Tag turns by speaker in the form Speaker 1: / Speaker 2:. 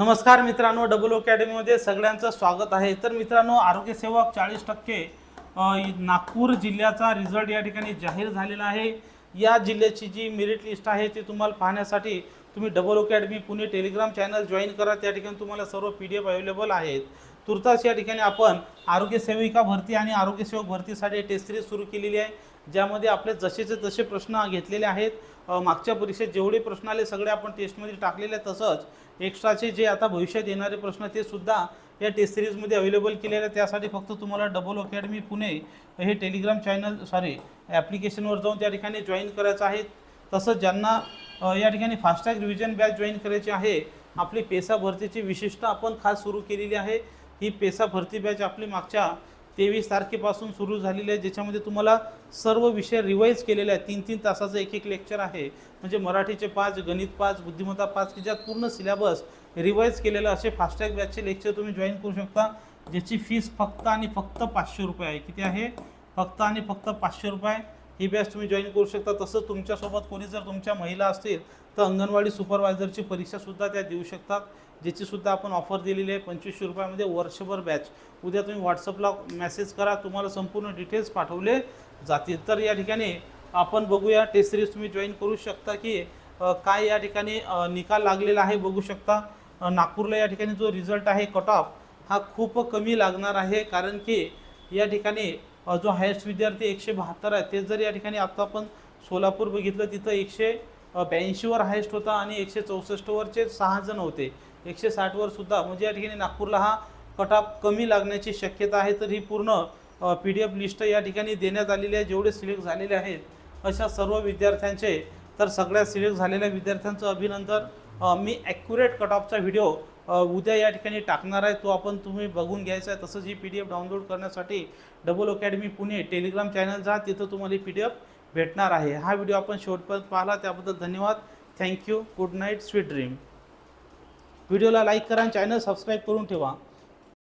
Speaker 1: नमस्कार मित्रांनो डबल अकॅडमीमध्ये सगळ्यांचं स्वागत आहे. तर मित्रांनो आरोग्य सेवक चाळीस टक्के नागपूर जिल्ह्याचा रिझल्ट या ठिकाणी जाहीर झालेला आहे. या जिल्ह्याची जी मेरिट लिस्ट आहे ती तुम्हाला पाहण्यासाठी तुम्ही double academy Pune Telegram channel join करा. त्या ठिकाणी तुम्हाला सर्व पी डी एफ अवेलेबल आहेत. तुर्तास या ठिकाणी आपण आरोग्यसेविका भरती आणि आरोग्यसेवक भरतीसाठी टेस्ट सिरीज सुरू केलेली आहे. ज्यामध्ये आपले जसेचे तसे प्रश्न घेतलेले आहेत मागच्या परीक्षेत जेवढे प्रश्न आले सगळे आपण टेस्टमध्ये टाकलेले आहेत. तसंच एक्स्ट्राचे जे आता भविष्यात येणारे प्रश्न ते सुद्धा या टेस्ट सिरीजमध्ये अवेलेबल केलेले आहेत. त्यासाठी फक्त तुम्हाला डबल अकॅडमी पुणे हे टेलिग्राम चॅनल सॉरी ॲप्लिकेशनवर जाऊन त्या ठिकाणी जॉईन करायचं आहे. तसंच ज्यांना या ठिकाणी फास्टॅग रिव्हिजन बॅच जॉईन करायची आहे. आपली पेसा भरतीची विशिष्ट आपण खास सुरू केलेली आहे. ही पेसा भरती बॅच आपली मागच्या तेवीस तारखेपासून सुरू झालेली आहे. ज्याच्यामध्ये तुम्हाला सर्व विषय रिवाईज केलेले आहेत. तीन तीन तासाचं एक एक लेक्चर आहे. म्हणजे मराठीचे पाच गणित पाच बुद्धिमत्ता पाच की ज्यात पूर्ण सिलेबस रिवाईज केलेलं असे फास्टॅग बॅचचे लेक्चर तुम्ही जॉईन करू शकता. ज्याची फीस फक्त आणि फक्त पाचशे रुपये आहे. किती आहे? फक्त आणि फक्त पाचशे रुपये. ही बॅच तुम्ही जॉईन करू शकता. तसंच तुमच्यासोबत कोणी जर तुमच्या महिला असतील तर अंगणवाडी सुपरवायझरची परीक्षासुद्धा त्या देऊ शकतात ज्याचीसुद्धा आपण ऑफर दिलेली आहे. पंचवीसशे रुपयामध्ये वर्षभर बॅच उद्या तुम्ही व्हॉट्सअपला मेसेज करा तुम्हाला संपूर्ण डिटेल्स पाठवले जातील. तर या ठिकाणी आपण बघूया टेस्ट सिरीज तुम्ही जॉईन करू शकता की काय या ठिकाणी निकाल लागलेला आहे बघू शकता. नागपूरला या ठिकाणी जो रिझल्ट आहे कट ऑफ हा खूप कमी लागणार आहे. कारण की या ठिकाणी जो हायस्ट विद्यार्थी एकशे बहात्तर आहे ते जर या ठिकाणी आता आपण सोलापूर बघितलं तिथं एकशे ब्याऐंशीवर हायस्ट होता आणि एकशे चौसष्टवरचे सहा जण होते. एकशे साठवर सुद्धा म्हणजे या ठिकाणी नागपूरला हा कटाप कमी लागण्याची शक्यता आहे तर ही पूर्ण पी डी एफ लिस्ट या ठिकाणी देण्यात आलेली आहे. जेवढे सिलेक्ट झालेले आहेत अशा सर्व विद्यार्थ्यांचे तर सगळ्या सिलेक्ट झालेल्या विद्यार्थ्यांचं अभिनंदन. मी ॲक्युरेट कट ऑफचा व्हिडिओ उद्या या ठिकाणी टाकणार आहे. तो आपण तुम्ही बघून घ्यायचा आहे. तसंच ही पी डी एफ डाउनलोड करण्यासाठी double academy Pune Telegram channel जा. तिथं तुम्हाला ही पी डी एफ भेटणार आहे. हा व्हिडिओ आपण शेवटपर्यंत पाहिला. त्याबद्दल धन्यवाद. Thank you good night sweet dream व्हिडिओला लाईक करा आणि चॅनल सबस्क्राईब करून ठेवा.